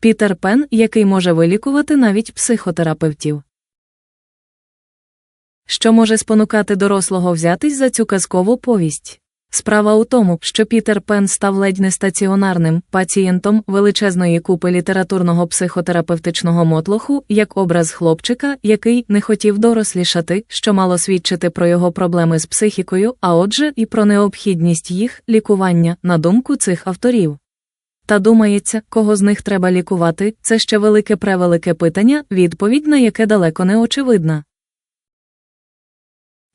Пітер Пен, який може вилікувати навіть психотерапевтів. Що може спонукати дорослого взятись за цю казкову повість? Справа у тому, що Пітер Пен став ледь не стаціонарним пацієнтом величезної купи літературного психотерапевтичного мотлоху, як образ хлопчика, який не хотів дорослішати, що мало свідчити про його проблеми з психікою, а отже, і про необхідність їх лікування, на думку цих авторів. Та думається, кого з них треба лікувати, це ще велике превелике питання, відповідь на яке далеко не очевидна.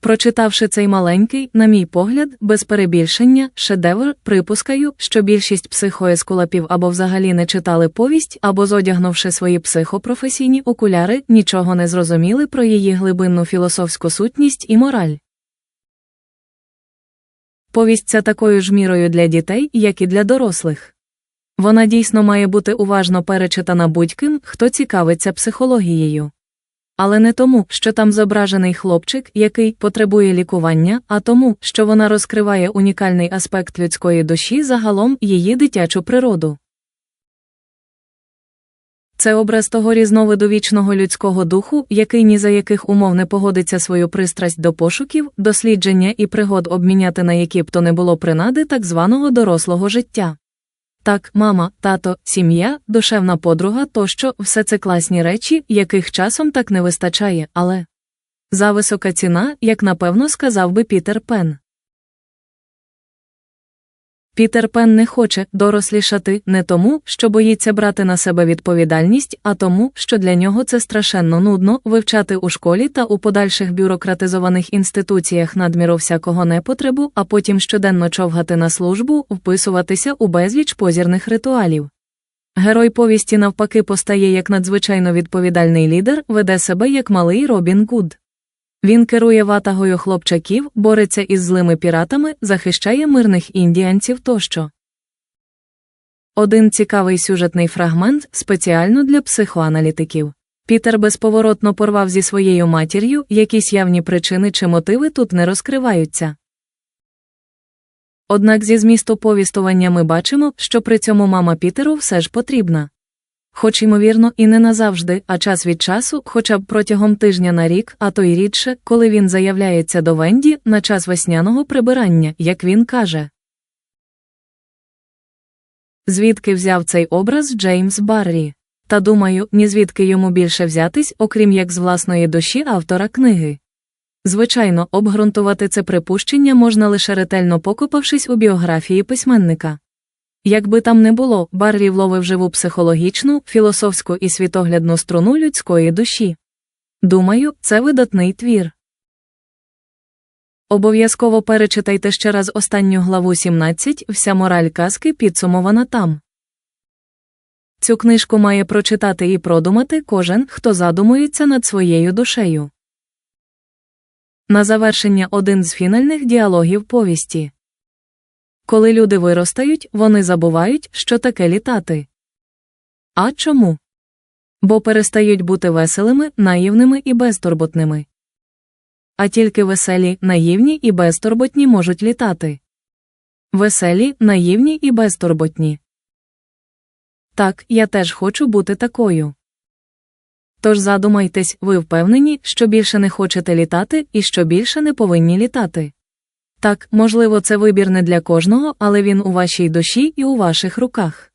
Прочитавши цей маленький, на мій погляд, без перебільшення, шедевр, припускаю, що більшість психоескулапів або взагалі не читали повість, або зодягнувши свої психопрофесійні окуляри, нічого не зрозуміли про її глибинну філософську сутність і мораль. Повість ця такою ж мірою для дітей, як і для дорослих. Вона дійсно має бути уважно перечитана будь-ким, хто цікавиться психологією. Але не тому, що там зображений хлопчик, який потребує лікування, а тому, що вона розкриває унікальний аспект людської душі загалом її дитячу природу. Це образ того різновиду вічного людського духу, який ні за яких умов не погодиться свою пристрасть до пошуків, дослідження і пригод обміняти на які б то не було принади так званого дорослого життя. Так, мама, тато, сім'я, душевна подруга тощо все це класні речі, яких часом так не вистачає, але зависока ціна, як напевно сказав би Пітер Пен. Пітер Пен не хоче дорослішати не тому, що боїться брати на себе відповідальність, а тому, що для нього це страшенно нудно вивчати у школі та у подальших бюрократизованих інституціях надміру всякого непотребу, а потім щоденно човгати на службу, вписуватися у безліч позірних ритуалів. Герой повісті навпаки постає як надзвичайно відповідальний лідер, веде себе як малий Робін Гуд. Він керує ватагою хлопчаків, бореться із злими піратами, захищає мирних індіанців тощо. Один цікавий сюжетний фрагмент спеціально для психоаналітиків. Пітер безповоротно порвав зі своєю матір'ю, якісь явні причини чи мотиви тут не розкриваються. Однак зі змісту повістування ми бачимо, що при цьому мама Пітеру все ж потрібна. Хоч, ймовірно, і не назавжди, а час від часу, хоча б протягом тижня на рік, а то й рідше, коли він заявляється до Венді на час весняного прибирання, як він каже. Звідки взяв цей образ Джеймс Баррі? Та думаю, ні звідки йому більше взятись, окрім як з власної душі автора книги. Звичайно, обґрунтувати це припущення можна лише ретельно покопавшись у біографії письменника. Якби там не було, Баррі вловив живу психологічну, філософську і світоглядну струну людської душі. Думаю, це видатний твір. Обов'язково перечитайте ще раз останню главу 17, вся мораль казки підсумована там. Цю книжку має прочитати і продумати кожен, хто задумується над своєю душею. На завершення один з фінальних діалогів повісті. Коли люди виростають, вони забувають, що таке літати. А чому? Бо перестають бути веселими, наївними і безтурботними. А тільки веселі, наївні і безтурботні можуть літати. Веселі, наївні і безтурботні. Так, я теж хочу бути такою. Тож задумайтесь, ви впевнені, що більше не хочете літати і що більше не повинні літати. Так, можливо, це вибір не для кожного, але він у вашій душі і у ваших руках.